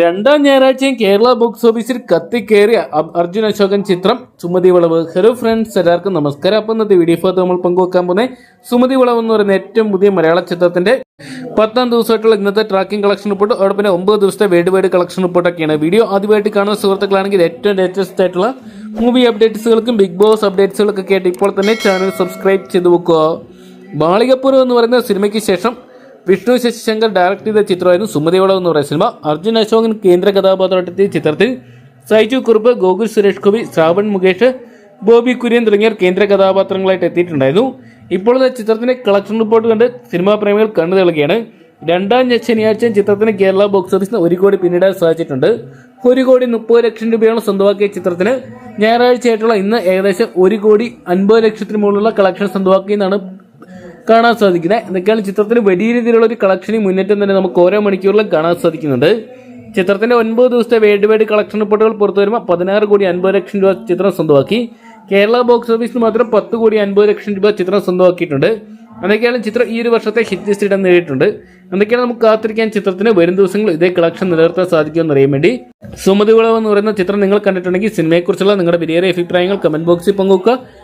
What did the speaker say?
രണ്ടാം ഞായറാഴ്ചയും കേരള ബോക്സ് ഓഫീസിൽ കത്തിക്കേറിയ അർജുൻ അശോകൻ ചിത്രം സുമതി വളവ്. ഹലോ ഫ്രണ്ട്സ് എല്ലാവർക്കും നമസ്കാരം. അപ്പം ഇന്നത്തെ വീഡിയോ ഫോർ നമ്മൾ പങ്കുവെക്കാൻ പോകുന്നത് സുമതി വളവ് എന്ന് പറയുന്ന ഏറ്റവും പുതിയ മലയാള ചിത്രത്തിന്റെ പത്താം ദിവസമായിട്ടുള്ള ഇന്നത്തെ ട്രാക്കിംഗ് കളക്ഷൻ റിപ്പോർട്ട് അവിടെ പിന്നെ ഒമ്പത് ദിവസത്തെ വേഡ് വേഡ് കളക്ഷൻ റിപ്പോർട്ടൊക്കെയാണ് വീഡിയോ ആദ്യമായിട്ട് കാണുന്ന സുഹൃത്തുക്കളാണെങ്കിൽ ഏറ്റവും ലേറ്റസ്റ്റ് ആയിട്ടുള്ള മൂവി അപ്ഡേറ്റ്സുകൾക്കും ബിഗ് ബോസ് അപ്ഡേറ്റ്സുകൾക്കൊക്കെ ആയിട്ട് ഇപ്പോൾ തന്നെ ചാനൽ സബ്സ്ക്രൈബ് ചെയ്ത് വെക്കുക. ബാളികപ്പുരം എന്ന് പറയുന്ന സിനിമയ്ക്ക് ശേഷം വിഷ്ണു ശശിശങ്കർ ഡയറക്ട് ചെയ്ത ചിത്രമായിരുന്നു സുമതിയോളം എന്ന് പറയുന്ന സിനിമ. അർജുൻ അശോകൻ കേന്ദ്ര കഥാപാത്രമെത്തിയ ചിത്രത്തിൽ സൈജു കുറുപ്പ് ഗോകുൽ സുരേഷ് ഗോപി ശ്രാവൺ മുകേഷ് ബോബി കുര്യൻ തുടങ്ങിയവർ കേന്ദ്ര കഥാപാത്രങ്ങളായിട്ട് എത്തിയിട്ടുണ്ടായിരുന്നു. ഇപ്പോൾ ചിത്രത്തിന്റെ കളക്ഷൻ റിപ്പോർട്ട് കണ്ട് സിനിമാ പ്രേമികൾ കണ്ടു തെളുകയാണ് രണ്ടാം ശനിയാഴ്ച ചിത്രത്തിന് കേരള ബോക്സ് ഓഫീസിന് ഒരു കോടി പിന്നിടാൻ സാധിച്ചിട്ടുണ്ട്. ഒരു കോടി മുപ്പത് ലക്ഷം രൂപയാണ് സ്വന്തമാക്കിയ ചിത്രത്തിന്. ഞായറാഴ്ചയായിട്ടുള്ള ഇന്ന് ഏകദേശം ഒരു കോടി അൻപത് ലക്ഷത്തിന് മുകളിലുള്ള കളക്ഷൻ സ്വന്തമാക്കിയെന്നാണ് കാണാൻ സാധിക്കുന്നത്. എന്തൊക്കെയാണ് ചിത്രത്തിന് വലിയ രീതിയിലുള്ള ഒരു കളക്ഷനും മുന്നേറ്റം തന്നെ നമുക്ക് ഓരോ മണിക്കൂറിലും കാണാൻ സാധിക്കുന്നുണ്ട്. ചിത്രത്തിന്റെ ഒൻപത് ദിവസത്തെ വേൾഡ് വൈഡ് കളക്ഷൻ റിപ്പോർട്ടുകൾ പുറത്തു വരുമ്പോൾ പതിനാറ് കോടി അൻപത് ലക്ഷം രൂപ ചിത്രം സ്വന്തമാക്കി. കേരള ബോക്സ് ഓഫീസിൽ മാത്രം പത്ത് കോടി അൻപത് ലക്ഷം രൂപ ചിത്രം സ്വന്തമാക്കിയിട്ടുണ്ട്. എന്തൊക്കെയാണ് ചിത്രം ഈ ഒരു വർഷത്തെ ഹിറ്റ് ലിസ്റ്റ് ഇടം നേടിയിട്ടുണ്ട്. എന്തൊക്കെയാണ് നമുക്ക് കാത്തിരിക്കാൻ ചിത്രത്തിന് വരും ദിവസങ്ങൾ ഇതേ കളക്ഷൻ നിലനിർത്താൻ സാധിക്കുമെന്ന് അറിയാൻ വേണ്ടി. സുമതി എന്ന് പറയുന്ന ചിത്രം നിങ്ങൾ കണ്ടിട്ടുണ്ടെങ്കിൽ സിനിമയെക്കുറിച്ചുള്ള നിങ്ങളുടെ വിലയേറെ അഭിപ്രായങ്ങൾ കമന്റ് ബോക്സിൽ പങ്കുവെക്കുക.